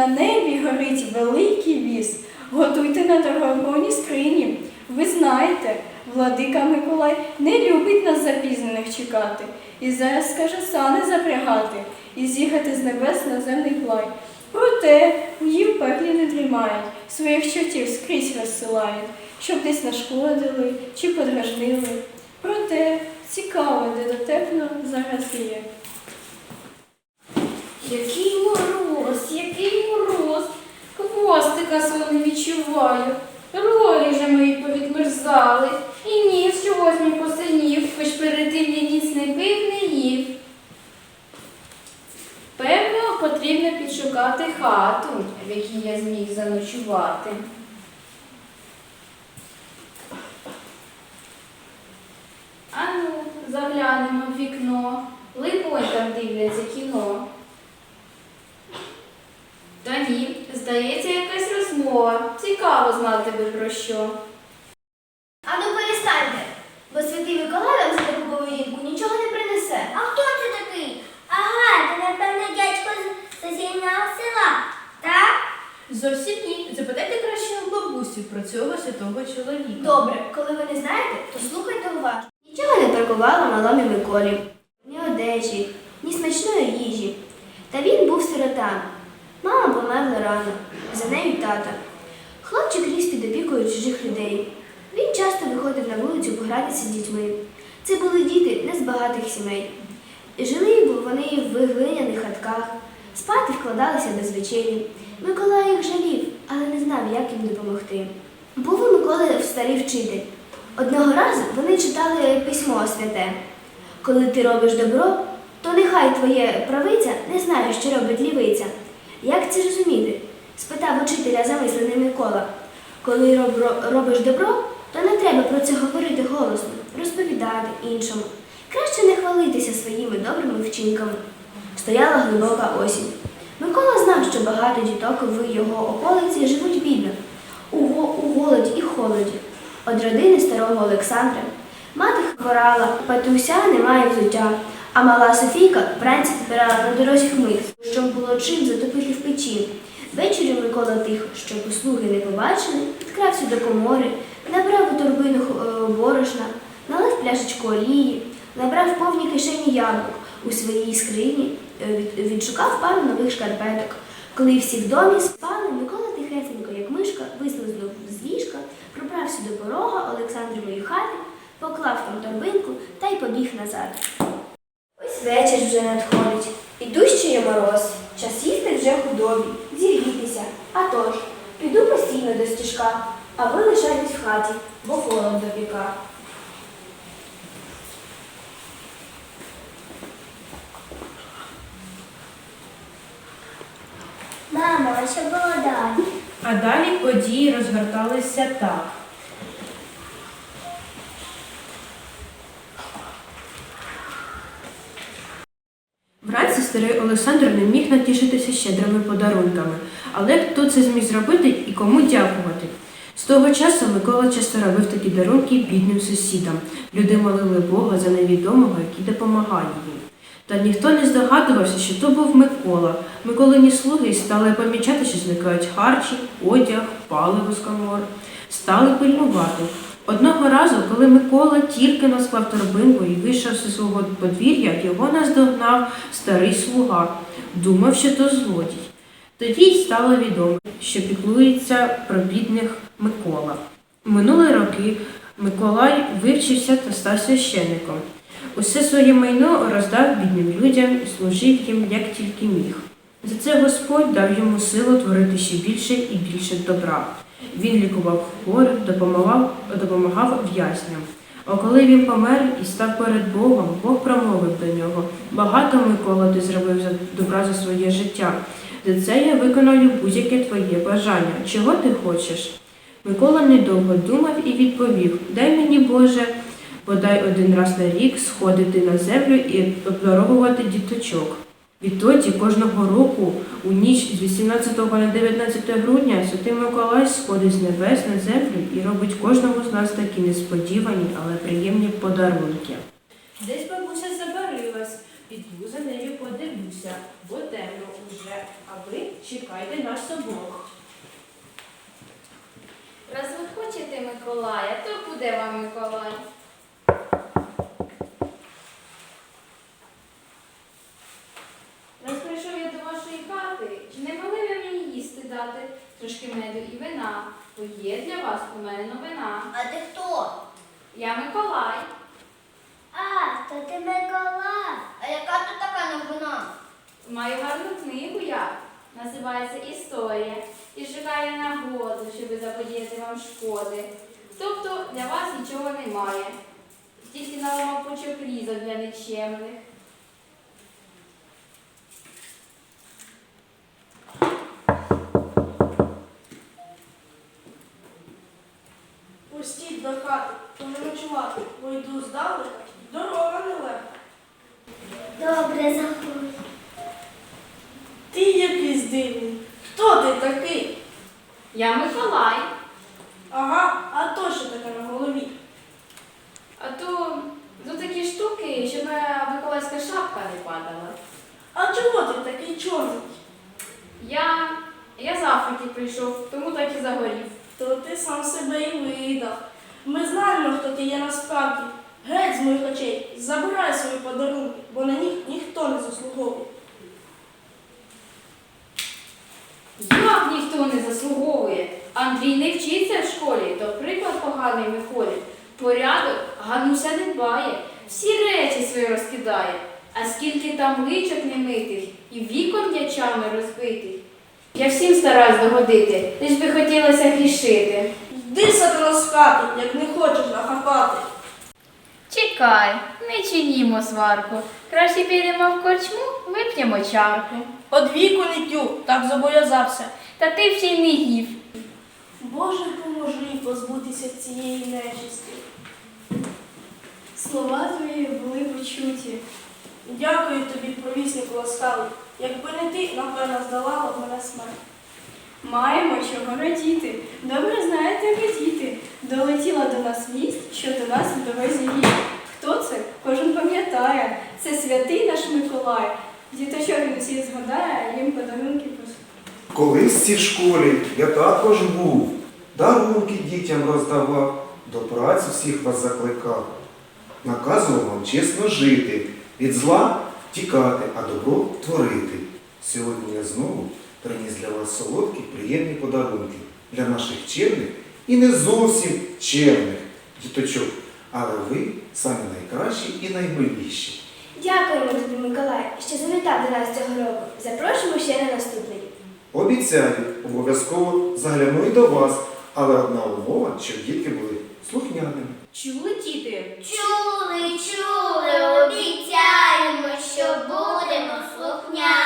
На небі горить великий віз. Готуйте на дорогоні скрині. Ви знаєте, владика Миколай не любить нас запізнених чекати. І зараз скаже сани запрягати і з'їхати з небес на земний плай. Проте в пеклі не дрімають, своїх чортів скрізь розсилають, щоб десь нашкодили чи подражнили. Проте цікаво, де дотепно зараз є. Який мороз, який мороз. Хвостика свого не відчуваю. Ролі вже мої повідмерзали. І ніс чогось не посинів, хоч перед тим я ніц не пив, не їв. Певно, потрібно підшукати хату, в якій я зміг заночувати. Ану, заглянемо в вікно. Либонь там дивляться кіно. Та ні, здається, якась розмова. Цікаво знати би про що. А ну перестаньте, бо святий Миколай вам за таку поведінку нічого не принесе. А хто це такий? Ага, це напевно дядько з сусіднього села, так? Зовсім ні. Запитайте краще у бабусі про цього святого чоловіка. Добре, коли ви не знаєте, то слухайте уважно. Нічого не бракувало маломі Миколі. Ні одежі, ні смачної їжі. Та він був сиротам. Мама померла рано, за нею тата. Хлопчик ріс під опікою чужих людей. Він часто виходив на вулицю погратися з дітьми. Це були діти не з багатих сімей. Жили вони в глиняних хатках, спати вкладалися без вечері. Миколай їх жалів, але не знав, як їм допомогти. Був у Миколи старий вчитель. Одного разу вони читали письмо святе. Коли ти робиш добро, то нехай твоє правиця не знає, що робить лівиця. Як це розуміти? спитав учителя замислений Микола. Коли роб- робиш добро, то не треба про це говорити голосно, розповідати іншому. Краще не хвалитися своїми добрими вчинками. Стояла глибока осінь. Микола знав, що багато діток в його околиці живуть бідно, у, го- у голоді і холоді. Од родини старого Олександра. Мати хворала, патуся немає взуття, а мала Софійка вранці збирала на дорозі хмиз, щоб було чим затопити в печі. Ввечері Микола тихо, щоб услуги не побачили, підкрався до комори, набрав у торбину е, борошна, налив пляшечку олії, набрав повні кишені яблук у своїй скрині, е, відшукав пару нових шкарпеток. Коли всі в домі спали, Микола пробрався до порога Олександрової хати, поклав там торбинку та й побіг назад. Ось вечір вже надходить, і дужчає мороз. Час їсти вже худобі, зігрітися. А тож, піду постійно до стіжка, а ви лишайтесь в хаті, бо холод допіка. Мамо, а що було далі? А далі події розгорталися так. Вранці старий Олександр не міг натішитися щедрими подарунками, але хто це зміг зробити і кому дякувати? З того часу Микола часто робив такі дарунки бідним сусідам. Люди молили Бога за невідомого, який допомагає їм. Та ніхто не здогадувався, що то був Микола. Миколині слуги стали помічати, що зникають харчі, одяг, паливо з комор. Стали пильнувати. Одного разу, коли Микола тільки насклав торбинку і вийшов зі свого подвір'я, його наздогнав старий слуга. Думав, що то злодій. Тоді й стало відомо, що піклується про бідних Микола. Минули роки Миколай вивчився та став священником. Усе своє майно роздав бідним людям і служив їм як тільки міг. За це Господь дав йому силу творити ще більше і більше добра. Він лікував хворих, допомагав, допомагав в'язням. А коли він помер і став перед Богом, Бог промовив до нього: Багато Микола ти зробив за добра за своє життя. За це я виконаю будь-яке твоє бажання. Чого ти хочеш? Микола недовго думав і відповів: Дай мені, Боже, бодай один раз на рік сходити на землю і обдаровувати діточок. Відтоді кожного року у ніч з 18 на 19 грудня Святий Миколай сходить з небес на землю і робить кожному з нас такі несподівані, але приємні подарунки. Десь бабуся забарилась, піду за нею подивлюся, бо темно уже, а ви чекайте нас обох. Раз ви хочете Миколая, то буде вам Миколай. Раз прийшов я до вашої хати, чи не могли ви мені їсти дати трошки меду і вина? Бо є для вас у мене новина. А ти хто? Я Миколай. А, то ти Микола. А яка тут така новина? Маю гарну книгу я. Називається Історія. І шукаю нагоду, щоб заподіяти вам шкоди. Тобто для вас нічого немає. Тільки наламав пучок різок для нечемних. Пустіть до хати, бо йду здалека, дорога нелегка. Добре, заходь. Ти якийсь дивний. Хто ти такий? Я Миколай. Ага, а то що таке на голові? А то ну, такі штуки, щоб моя миколаївська шапка не падала. А чого ти такий чорний? Я, я з Африки прийшов, тому так і загорів. То ти сам себе і видав. Ми знаємо, хто ти є насправді. Геть з моїх очей, забирай свої подарунки, бо на них ніхто не заслуговує. Як ніхто не заслуговує? Андрій не вчиться в школі, то приклад поганий Миколі. Порядок Гануся не дбає, всі речі свої розкидає. А скільки там личок немитих і вікон дячами розбитих. Я всім стараюсь догодити, лиш би хотілося грішити. Йди сатана з хати, як не хочеш нахапати. Чекай, не чинімо сварку. Краще підемо в корчму, вип'ємо чарку. Віку не тю, так зобов'язався. Та ти ще й не їв. Боже, поможи позбутися цієї нечисті. Слова твої були почуті. Дякую тобі, провіснику ласкавий. Якби не ти, напевно, здолала б мене смерть. Маємо чого радіти. Добре знаєте ви, діти. Долетіла до нас вість, що до нас в дорозі є. Хто це? Кожен пам'ятає. Це святий наш Миколай. Діточок він всі згадає, а їм подарунки пос- Колись в цій школі я також був, дарунки дітям роздавав, до праці всіх вас закликав. Наказував вам чесно жити, від зла тікати, а добро творити. Сьогодні я знову приніс для вас солодкі, приємні подарунки для наших чемних і не зовсім чемних діточок. Але ви самі найкращі і наймиліші. Дякуємо тобі, Миколай, що завітав до нас цього року. Запрошуємо ще на наступний. Обіцяю, обов'язково загляну і до вас, але одна умова, щоб дітки були слухняними. Чули діти? Чули, чули, обіцяємо, що будемо слухняні.